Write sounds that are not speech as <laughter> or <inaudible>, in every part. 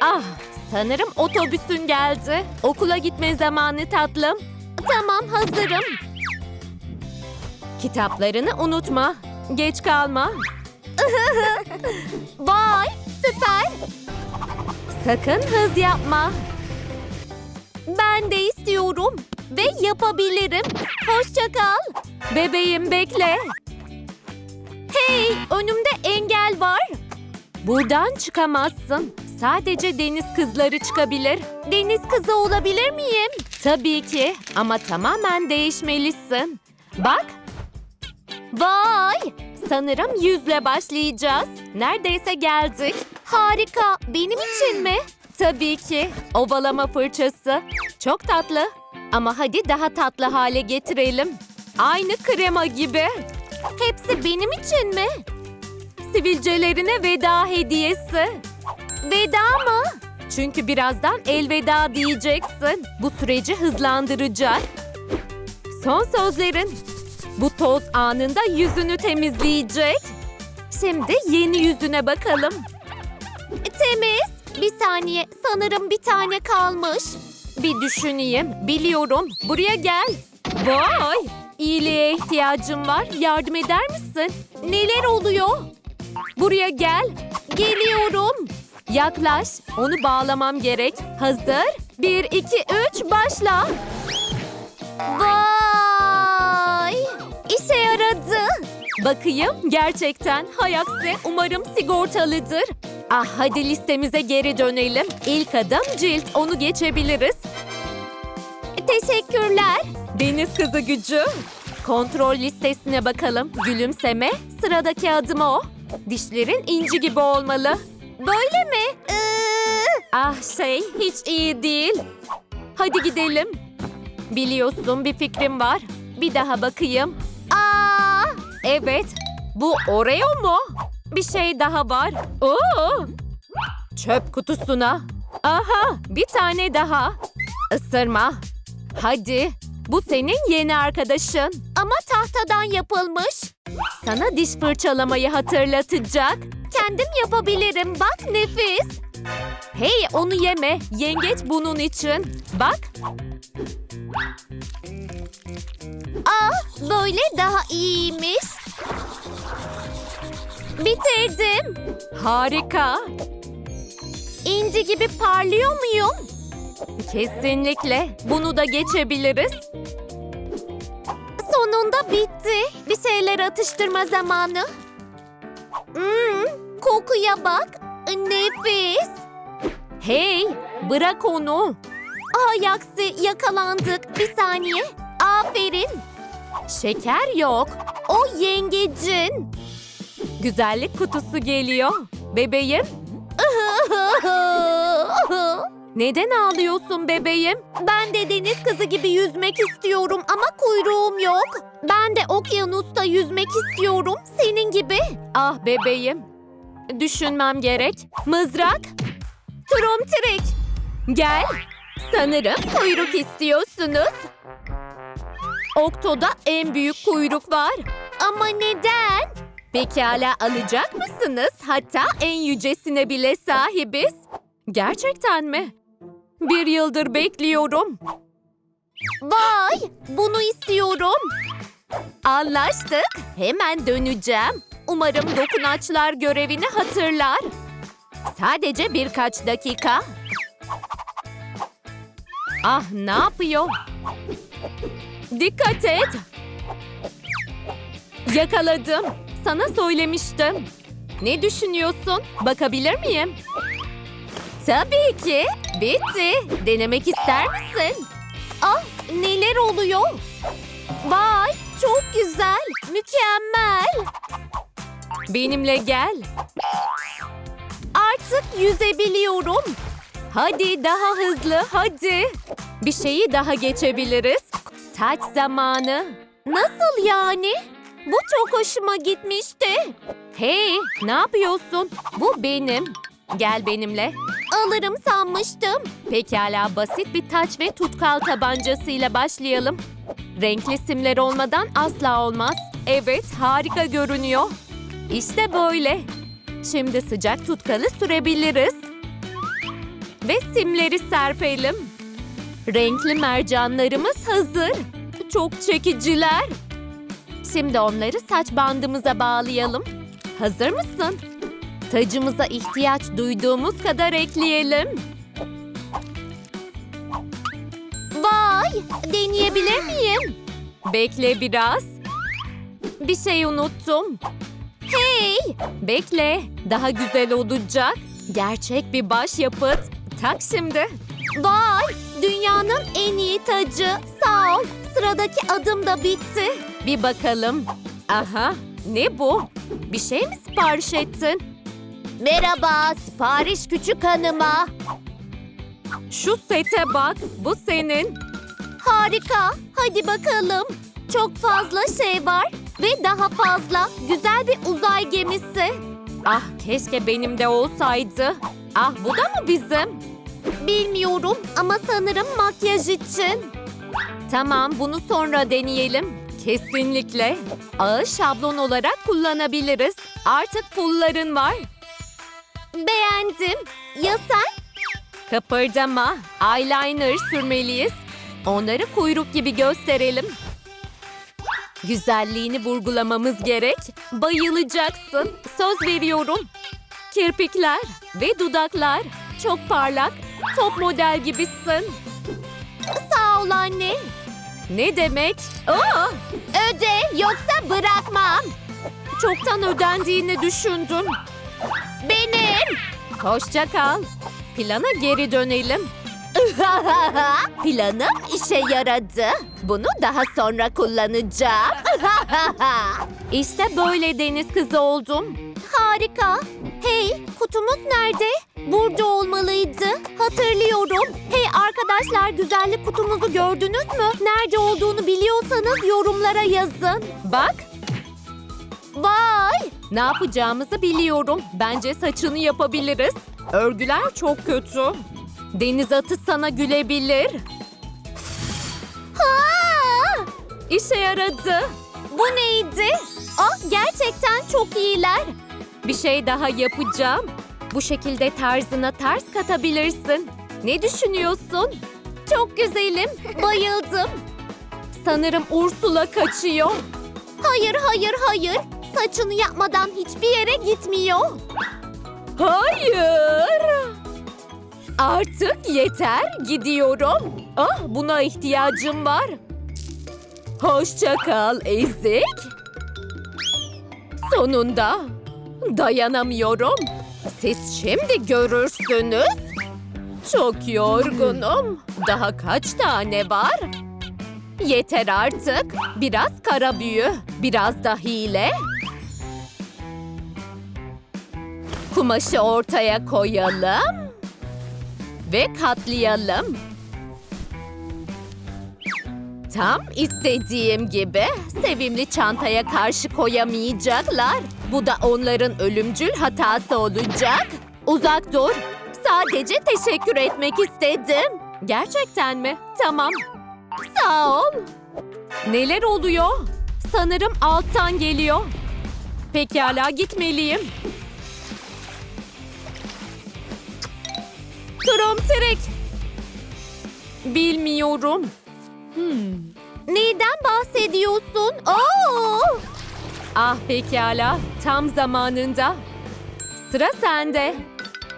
Ah, sanırım otobüsün geldi. Okula gitme zamanı tatlım. Tamam, hazırım. Kitaplarını unutma. Geç kalma. <laughs> Vay, süper. Sakın hız yapma. Ben de istiyorum ve yapabilirim. Hoşça kal. Bebeğim bekle. Hey, önümde engel var. Buradan çıkamazsın. Sadece deniz kızları çıkabilir. Deniz kızı olabilir miyim? Tabii ki ama tamamen değişmelisin. Bak. Vay! Sanırım yüzle başlayacağız. Neredeyse geldik. Harika. Benim için mi? Tabii ki. Ovalama fırçası. Çok tatlı. Ama hadi daha tatlı hale getirelim. Aynı krema gibi. Hepsi benim için mi? Sivilcelerine veda hediyesi. Veda mı? Çünkü birazdan elveda diyeceksin. Bu süreci hızlandıracak. Son sözlerin. Bu toz anında yüzünü temizleyecek. Şimdi yeni yüzüne bakalım. Temiz. Bir saniye. Sanırım bir tane kalmış. Bir düşüneyim. Biliyorum. Buraya gel. Vay! İyiliğe ihtiyacım var. Yardım eder misin? Neler oluyor? Buraya gel. Geliyorum. Yaklaş. Onu bağlamam gerek. Hazır. Bir, iki, üç, başla. Vay! İşe yaradı. Bakayım gerçekten. Hay umarım sigortalıdır. Ah hadi listemize geri dönelim. İlk adım cilt. Onu geçebiliriz. Teşekkürler. Deniz kızı gücü. Kontrol listesine bakalım. Gülümseme. Sıradaki adım o. Dişlerin inci gibi olmalı. Böyle mi? Ah şey hiç iyi değil. Hadi gidelim. Biliyorsun bir fikrim var. Bir daha bakayım. Aa! Evet. Bu Oreo mu? Bir şey daha var. Oo! Çöp kutusuna. Aha, bir tane daha. Isırma. Hadi. Bu senin yeni arkadaşın. Ama tahtadan yapılmış. Sana diş fırçalamayı hatırlatacak. Kendim yapabilirim. Bak nefis. Hey onu yeme. Yengeç bunun için. Bak. Ah böyle daha iyiymiş. Bitirdim. Harika. İnci gibi parlıyor muyum? Kesinlikle. Bunu da geçebiliriz. Sonunda bitti. Bir şeyler atıştırma zamanı. Hmm, kokuya bak. Nefis. Hey, bırak onu. Aksi yakalandık. Bir saniye. Aferin. Şeker yok. O yengecin. Güzellik kutusu geliyor. Bebeğim. <laughs> Neden ağlıyorsun bebeğim? Ben de deniz kızı gibi yüzmek istiyorum ama kuyruğum yok. Ben de okyanusta yüzmek istiyorum senin gibi. Ah bebeğim. Düşünmem gerek. Mızrak. Tromtrik. Gel. Sanırım kuyruk istiyorsunuz. Okto'da en büyük kuyruk var. Ama neden? Pekala alacak mısınız? Hatta en yücesine bile sahibiz. Gerçekten mi? Bir yıldır bekliyorum. Vay! Bunu istiyorum. Anlaştık. Hemen döneceğim. Umarım dokunaçlar görevini hatırlar. Sadece birkaç dakika. Ah ne yapıyor? Dikkat et. Yakaladım. Sana söylemiştim. Ne düşünüyorsun? Bakabilir miyim? Tabii ki. Bitti. Denemek ister misin? Ah neler oluyor? Vay çok güzel. Mükemmel. Benimle gel. Artık yüzebiliyorum. Hadi daha hızlı hadi. Bir şeyi daha geçebiliriz. Taç zamanı. Nasıl yani? Bu çok hoşuma gitmişti. Hey, ne yapıyorsun? Bu benim. Gel benimle. Alırım sanmıştım. Pekala basit bir taç ve tutkal tabancasıyla başlayalım. Renkli simler olmadan asla olmaz. Evet, harika görünüyor. İşte böyle. Şimdi sıcak tutkalı sürebiliriz. ve simleri serpelim. Renkli mercanlarımız hazır. Çok çekiciler. Şimdi onları saç bandımıza bağlayalım. Hazır mısın? Tacımıza ihtiyaç duyduğumuz kadar ekleyelim. Vay! Deneyebilir miyim? Bekle biraz. Bir şey unuttum. Hey! Bekle. Daha güzel olacak. Gerçek bir başyapıt. Tak şimdi. Vay! Dünyanın en iyi tacı. Sağ ol. Sıradaki adım da bitti. Bir bakalım. Aha. Ne bu? Bir şey mi sipariş ettin? Merhaba, sipariş küçük hanıma. Şu sete bak, bu senin. Harika, hadi bakalım. Çok fazla şey var ve daha fazla. Güzel bir uzay gemisi. Ah, keşke benim de olsaydı. Ah, bu da mı bizim? Bilmiyorum ama sanırım makyaj için. Tamam, bunu sonra deneyelim. Kesinlikle. Ağı şablon olarak kullanabiliriz. Artık pulların var. Beğendim. Ya sen? Kıpırdama. Eyeliner sürmeliyiz. Onları kuyruk gibi gösterelim. Güzelliğini vurgulamamız gerek. Bayılacaksın. Söz veriyorum. Kirpikler ve dudaklar çok parlak. Top model gibisin. Sağ ol anne. Ne demek? Aa! Öde yoksa bırakmam. Çoktan ödendiğini düşündüm. Benim. Hoşça kal. Plana geri dönelim. <laughs> Planım işe yaradı. Bunu daha sonra kullanacağım. <laughs> işte böyle deniz kızı oldum. Harika. Hey, kutumuz nerede? Burada olmalıydı. Hatırlıyorum. Hey arkadaşlar, güzellik kutumuzu gördünüz mü? Nerede olduğunu biliyorsanız yorumlara yazın. Bak. Vay! Ne yapacağımızı biliyorum. Bence saçını yapabiliriz. Örgüler çok kötü. Deniz atı sana gülebilir. Ha! İşe yaradı. Bu neydi? Ah gerçekten çok iyiler. Bir şey daha yapacağım. Bu şekilde tarzına ters katabilirsin. Ne düşünüyorsun? Çok güzelim. Bayıldım. Sanırım Ursula kaçıyor. Hayır, hayır, hayır. Saçını yapmadan hiçbir yere gitmiyor. Hayır. Artık yeter, gidiyorum. Ah, buna ihtiyacım var. Hoşça kal ezik. Sonunda dayanamıyorum. Siz şimdi görürsünüz. Çok yorgunum. Daha kaç tane var? Yeter artık. Biraz kara büyü, biraz da hile. Kumaşı ortaya koyalım ve katlayalım. Tam istediğim gibi sevimli çantaya karşı koyamayacaklar. Bu da onların ölümcül hatası olacak. Uzak dur. Sadece teşekkür etmek istedim. Gerçekten mi? Tamam. Sağ ol. Neler oluyor? Sanırım alttan geliyor. Pekala gitmeliyim. Tromtrek. Bilmiyorum. Hmm. Neyden bahsediyorsun? Oo! Ah pekala. Tam zamanında. Sıra sende.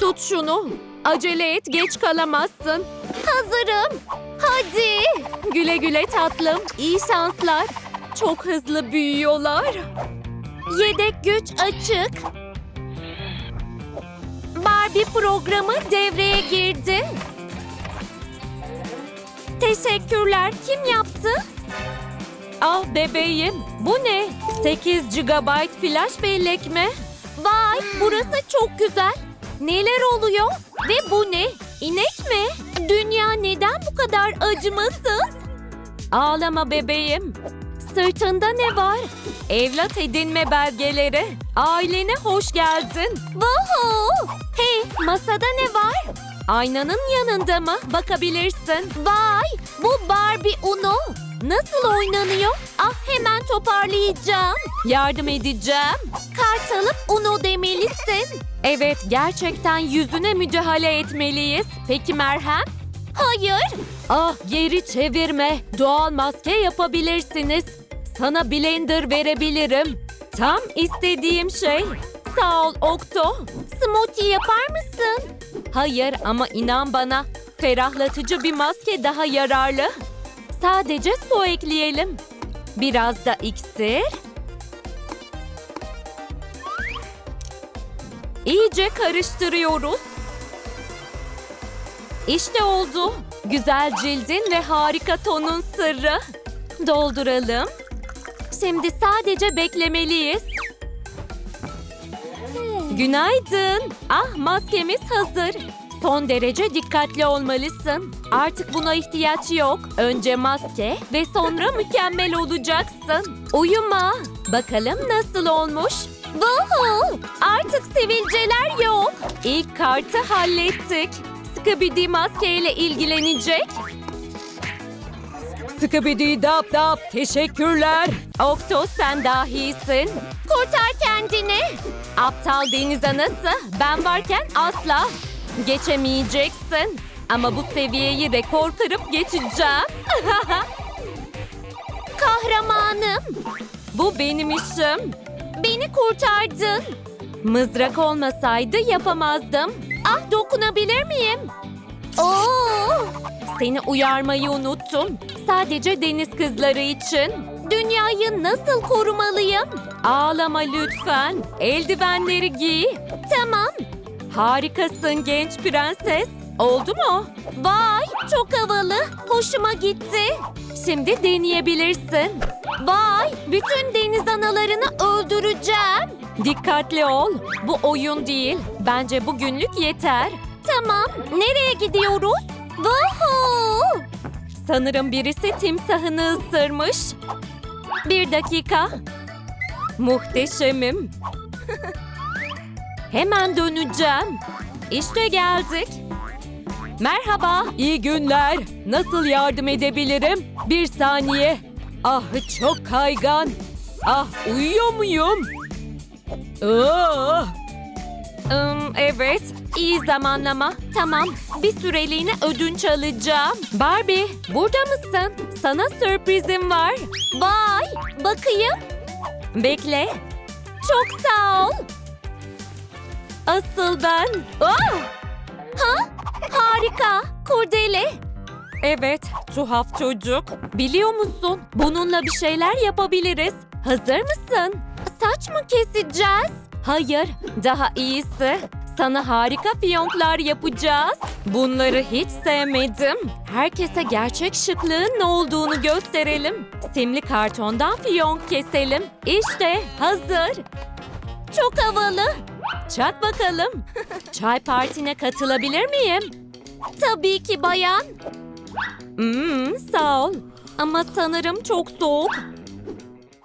Tut şunu. Acele et, geç kalamazsın. Hazırım. Hadi. Güle güle tatlım. İyi şanslar. Çok hızlı büyüyorlar. Yedek güç açık. Barbie programı devreye girdi. Teşekkürler. Kim yaptı? Ah bebeğim. Bu ne? 8 GB flash bellek mi? Vay burası çok güzel. Neler oluyor? Ve bu ne? İnek mi? Dünya neden bu kadar acımasız? Ağlama bebeğim. Sırtında ne var? Evlat edinme belgeleri. Ailene hoş geldin. Woohoo! Hey, masada ne var? Aynanın yanında mı? Bakabilirsin. Vay, bu Barbie Uno. Nasıl oynanıyor? Ah hemen toparlayacağım. Yardım edeceğim. Kart alıp Uno demelisin. Evet, gerçekten yüzüne müdahale etmeliyiz. Peki merhem? Hayır. Ah, geri çevirme. Doğal maske yapabilirsiniz. Sana blender verebilirim. Tam istediğim şey. Sağ ol Okto. Smoothie yapar mısın? Hayır ama inan bana. Ferahlatıcı bir maske daha yararlı. Sadece su ekleyelim. Biraz da iksir. İyice karıştırıyoruz. İşte oldu. Güzel cildin ve harika tonun sırrı. Dolduralım. Şimdi sadece beklemeliyiz. Günaydın. Ah maskemiz hazır. Son derece dikkatli olmalısın. Artık buna ihtiyaç yok. Önce maske ve sonra mükemmel olacaksın. Uyuma. Bakalım nasıl olmuş? Woohoo! Artık sivilceler yok. İlk kartı hallettik. Scooby maskeyle ilgilenecek. Scooby dap dap teşekkürler. Okto sen dahisin. Kurtar kendini. Aptal deniz anası ben varken asla geçemeyeceksin. Ama bu seviyeyi rekor kırıp geçeceğim. <laughs> Kahramanım. Bu benim işim. Beni kurtardın. Mızrak olmasaydı yapamazdım. Ah dokunabilir miyim? Oo! Seni uyarmayı unuttum. Sadece deniz kızları için. Dünyayı nasıl korumalıyım? Ağlama lütfen. Eldivenleri giy. Tamam. Harikasın genç prenses. Oldu mu? Vay çok havalı. Hoşuma gitti. Şimdi deneyebilirsin. Vay bütün deniz analarını öldüreceğim. Dikkatli ol. Bu oyun değil. Bence bugünlük yeter. Tamam. Nereye gidiyoruz? Woohoo! Sanırım birisi timsahını ısırmış. Bir dakika. Muhteşemim. <laughs> Hemen döneceğim. İşte geldik. Merhaba. İyi günler. Nasıl yardım edebilirim? Bir saniye. Ah çok kaygan. Ah uyuyor muyum? Ah. Im, evet. İyi zamanlama. Tamam. Bir süreliğine ödünç alacağım. Barbie, burada mısın? Sana sürprizim var. Vay, bakayım. Bekle. Çok sağ ol. Asıl ben. Ah! Ha? Harika. Kurdele. Evet, tuhaf çocuk. Biliyor musun? Bununla bir şeyler yapabiliriz. Hazır mısın? Saç mı keseceğiz? Hayır, daha iyisi. Sana harika fiyonklar yapacağız. Bunları hiç sevmedim. Herkese gerçek şıklığın ne olduğunu gösterelim. Simli kartondan fiyonk keselim. İşte hazır. Çok havalı. Çak bakalım. <laughs> Çay partine katılabilir miyim? Tabii ki bayan. Hmm, sağ ol. Ama sanırım çok soğuk.